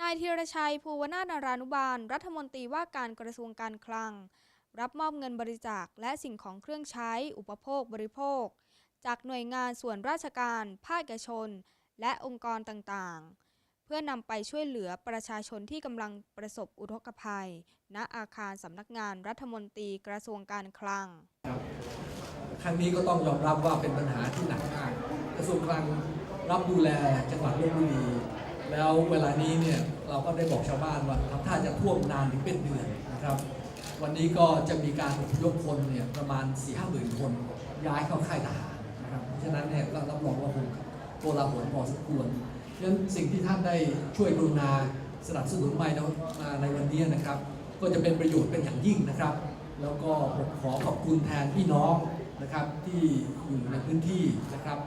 นายธีรชัย ภูวนาถนารานุบาล รัฐมนตรีว่าการกระทรวงการคลัง รับมอบเงินบริจาคและสิ่งของเครื่องใช้ อุปโภคบริโภค จากหน่วยงานส่วนราชการ ภาคเอกชน และองค์กรต่างๆ พื่อนำไปช่วยเหลือประชาชนที่กำลังประสบอุทกภัย ณอาคารสำนักงานรัฐมนตรีกระทรวงการคลังครั้งนี้ก็ต้องยอมรับว่าเป็นปัญหาที่หนักมากกระทรวงคลังรับดูแลจังหวัดลบบุรีแล้วเวลานี้เนี่ยเราก็ได้บอกชาวบ้านว่าทำท่าจะท่วมนานถึงเป็นเดือนนะครับ วันนี้ก็จะมีการอพยพคนเนี่ยประมาณ4ี่ห้าหมื่นคน ย้ายเข้าค่ายทหารนะครับเพราะฉะนั้นเนี่ยก็รับรองว่าคงโกลาหลพอสมควร ฉะนั้นสิ่งที่ท่านได้ช่วยกรุณาสนับสนุนมามาในวันนี้นะครับ ก็จะเป็นประโยชน์เป็นอย่างยิ่งนะครับ แล้วก็ผมขอขอบคุณแทนพี่น้องนะครับที่อยู่ในพื้นที่นะครับ